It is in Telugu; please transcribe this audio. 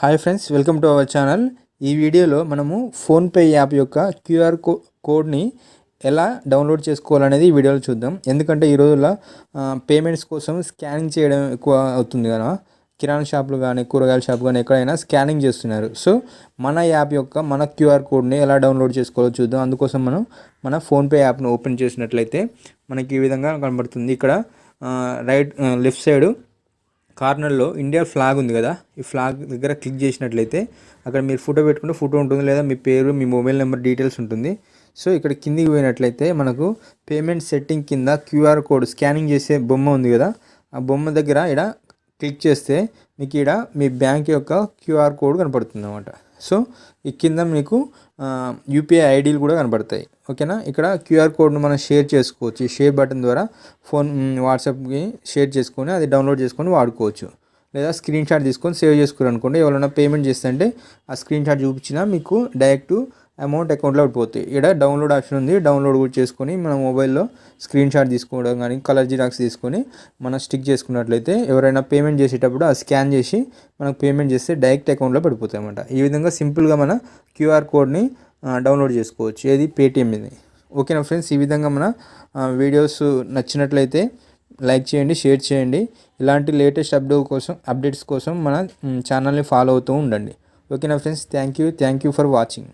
Hi friends welcome to our channel ఈ వీడియోలో మనము ఫోన్పే యాప్ యొక్క క్యూఆర్ కో కోడ్ని ఎలా డౌన్లోడ్ చేసుకోవాలనేది ఈ వీడియోలో చూద్దాం. ఎందుకంటే ఈ రోజుల్లో పేమెంట్స్ కోసం స్కానింగ్ చేయడం ఎక్కువ అవుతుంది కదా. కిరాణా షాపులు కానీ కూరగాయల షాప్ కానీ ఎక్కడైనా స్కానింగ్ చేస్తున్నారు. సో మన యాప్ యొక్క మన క్యూఆర్ కోడ్ని ఎలా డౌన్లోడ్ చేసుకోవాలో చూద్దాం. అందుకోసం మనం మన ఫోన్పే యాప్ను ఓపెన్ చేసినట్లయితే మనకి ఈ విధంగా కనబడుతుంది. ఇక్కడ రైట్ లెఫ్ట్ సైడు కార్నర్లో ఇండియా ఫ్లాగ్ ఉంది కదా ఈ ఫ్లాగ్ దగ్గర క్లిక్ చేసినట్లయితే అక్కడ మీరు ఫోటో పెట్టుకుంటే ఫోటో ఉంటుంది లేదా మీ పేరు మీ మొబైల్ నెంబర్ డీటెయిల్స్ ఉంటుంది. సో ఇక్కడ కిందికి పోయినట్లయితే మనకు పేమెంట్ సెట్టింగ్ కింద క్యూఆర్ కోడ్ స్కానింగ్ చేసే బొమ్మ ఉంది కదా ఆ బొమ్మ దగ్గర ఇక్కడ క్లిక్ చేస్తే మీకు ఇక్కడ మీ బ్యాంక్ యొక్క క్యూఆర్ కోడ్ కనపడుతుంది అనమాట సో ఈ కింద మీకు యూపీఐ ఐడీలు కూడా కనబడతాయి ఓకేనా? ఇక్కడ క్యూఆర్ కోడ్ను మనం షేర్ చేసుకోవచ్చు. ఈ షేర్ బటన్ ద్వారా ఫోన్ వాట్సాప్కి షేర్ చేసుకొని అది డౌన్లోడ్ చేసుకొని వాడుకోవచ్చు. లేదా స్క్రీన్ షాట్ తీసుకొని సేవ్ చేసుకోరు అనుకోండి ఎవరైనా పేమెంట్ చేస్తుంటే ఆ స్క్రీన్ షాట్ చూపించినా మీకు డైరెక్ట్ అమౌంట్ అకౌంట్లో పడిపోతాయి. ఇక్కడ డౌన్లోడ్ ఆప్షన్ ఉంది. డౌన్లోడ్ కూడా చేసుకొని మన మొబైల్లో స్క్రీన్ షాట్ తీసుకోవడం కానీ కలర్ జిరాక్స్ తీసుకొని మనం స్టిక్ చేసుకున్నట్లయితే ఎవరైనా పేమెంట్ చేసేటప్పుడు ఆ స్కాన్ చేసి మనకు పేమెంట్ చేస్తే డైరెక్ట్ అకౌంట్లో పడిపోతాయి అన్నమాట. ఈ విధంగా సింపుల్గా మన క్యూఆర్ కోడ్ని డౌన్లోడ్ చేసుకోవచ్చు. ఏది? పేటిఎం ఇది. ఓకేనా ఫ్రెండ్స్? ఈ విధంగా మన వీడియోస్ నచ్చినట్లయితే లైక్ చేయండి షేర్ చేయండి. ఇలాంటి లేటెస్ట్ అప్డేట్ కోసం అప్డేట్స్ కోసం మన ఛానల్ని ఫాలో అవుతూ ఉండండి. ఓకేనా friends? Thank you. Thank you for watching.